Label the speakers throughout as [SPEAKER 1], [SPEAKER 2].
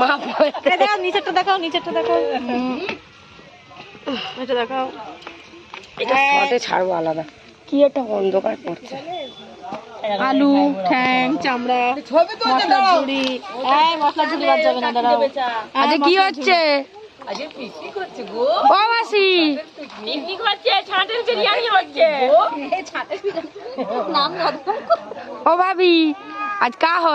[SPEAKER 1] মা
[SPEAKER 2] নিচেরটা নিচেরটা এটা
[SPEAKER 1] হ্যাঁ। ছাড়বো আলাদা। কি একটা অন্ধকার
[SPEAKER 2] আলু ঠ্যাং চামড়া মশলা
[SPEAKER 1] আজ কি হচ্ছে? ও ভাবি আজ কা হো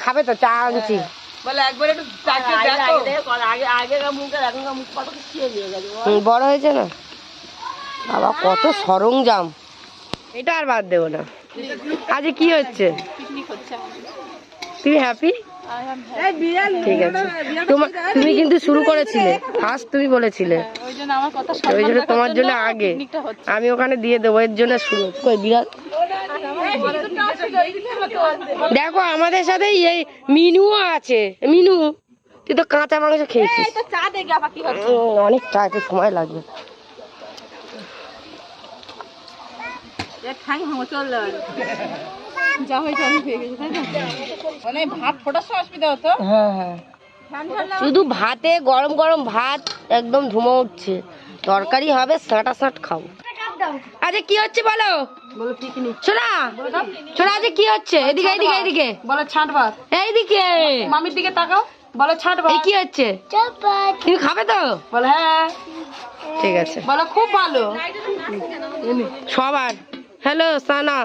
[SPEAKER 1] খাবে তো চা আনছি
[SPEAKER 3] बोले एक बार একটু তাকে দেখো আগে আগে का मुंह का এখন का मुंह কত ছিয়ে দিয়ে গেছে
[SPEAKER 1] হুম, বড় হয়েছে না বাবা কত সরঞ্জাম এটা আর বাদ দেবো না আজ কি হচ্ছে
[SPEAKER 2] পিকনিক হচ্ছে আমাদের
[SPEAKER 1] তুমি হ্যাপি ঠিক আছে তোমার তুমি কিন্তু শুরু করেছিলে ফার্স্ট তুমি বলেছিলে
[SPEAKER 2] ওই জন্য আমার কথা
[SPEAKER 1] ওই জন্য তোমার জন্য আগে
[SPEAKER 2] পিকনিকটা হচ্ছে
[SPEAKER 1] আমি ওখানে দিয়ে দেবো এর জন্য শুরু কই বিড়াল দেখো আমাদের সাথে এই মিনুও আছে। মিনু তুই তো কাঁচা মাংস খেয়েছিস।
[SPEAKER 2] তো চা
[SPEAKER 1] একটু সময় লাগবে।
[SPEAKER 2] ঠ্যাং ভাঙো চল যা হয়েছে আমি পেয়ে গেছি তাই না মানে
[SPEAKER 1] হ্যাঁ হ্যাঁ। শুধু ভাতে গরম গরম ভাত একদম ধুমো উঠছে। তরকারি হবে সাঁটা সাঁট খাব। আচ্ছা কি হচ্ছে বলো?
[SPEAKER 2] বলো পিকনিক
[SPEAKER 1] শোনা শোনা আজকে কি হচ্ছে? এদিকে এদিকে এদিকে।
[SPEAKER 2] বলো ছাঁট ভাত
[SPEAKER 1] এইদিকে।
[SPEAKER 2] মামির দিকে তাকাও। বলো ছাঁট
[SPEAKER 1] এই
[SPEAKER 2] ভাত
[SPEAKER 1] কি হচ্ছে? তুমি খাবে তো?
[SPEAKER 2] বলো হ্যাঁ।
[SPEAKER 1] ঠিক আছে।
[SPEAKER 2] বলো খুব ভালো।
[SPEAKER 1] সবার। হ্যালো সানা।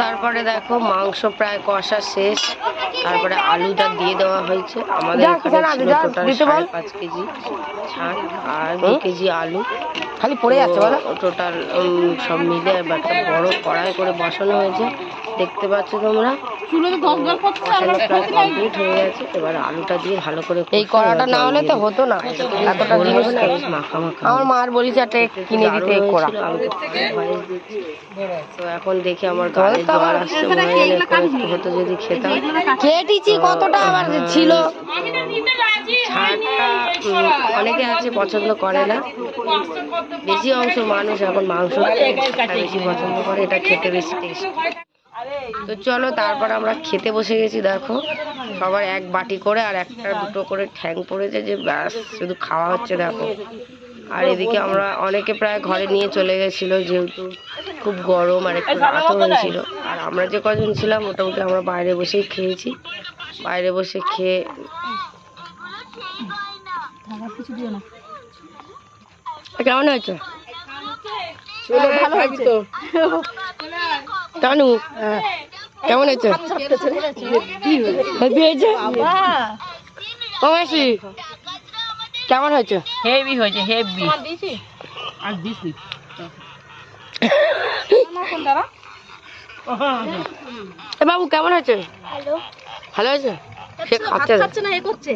[SPEAKER 4] তারপরে দেখো মাংস প্রায় কষা শেষ। তারপরে আলুটা দিয়ে দেওয়া হয়েছে। আমাদের এখানে ছিল টোটাল সাড়ে পাঁচ কেজি আর দু কেজি আলু। খালি পড়ে যাচ্ছে টোটাল সব মিলে একটা বড় কড়াই করে বসানো হয়েছে। দেখতে পাচ্ছ তোমরা? প্রায় কমপ্লিট হয়ে গেছে। এবার আলুটা দিয়ে ভালো করে এই কড়াটা না হলে তো হতো না। এতটা জিনিস না মাখা মাখা আমার মার বলিস একটা কিনে দিতে এই কড়া। তো এখন দেখি আমার গায়ে জল আসছে মনে হয়। হতো যদি খেতাম। খেয়েছি কতটা আমার ছিল। ছাড়টা অনেকে আছে পছন্দ করে না। বেশি অংশ মানুষ এখন মাংস বেশি পছন্দ করে। এটা খেতে বেশি টেস্ট। তো চলো তারপর আমরা খেতে বসে গেছি দেখো। সবার এক বাটি করে আর একটা দুটো করে ঠ্যাং পড়েছে যে ব্যাস শুধু খাওয়া হচ্ছে দেখো। আর এদিকে আমরা অনেকে প্রায় ঘরে নিয়ে চলে গেছিল যেহেতু খুব গরম আর একটু রাতও হয়েছিল। আর আমরা যে কজন ছিলাম মোটামুটি আমরা বাইরে বসেই খেয়েছি। বাইরে বসে খেয়ে কেমন হয়েছে?
[SPEAKER 2] ভালো হয়েছে।
[SPEAKER 4] কানু কেমন হয়েছে হেভি হয়েছে? ও মাসি কেমন হয়েছে?
[SPEAKER 3] হেভি হয়েছে হেভি আর
[SPEAKER 4] এ বাবু কেমন হয়েছে? ভালো। হয়েছে? সে খাচ্ছে। না।
[SPEAKER 2] খাচ্ছে না এ করছে।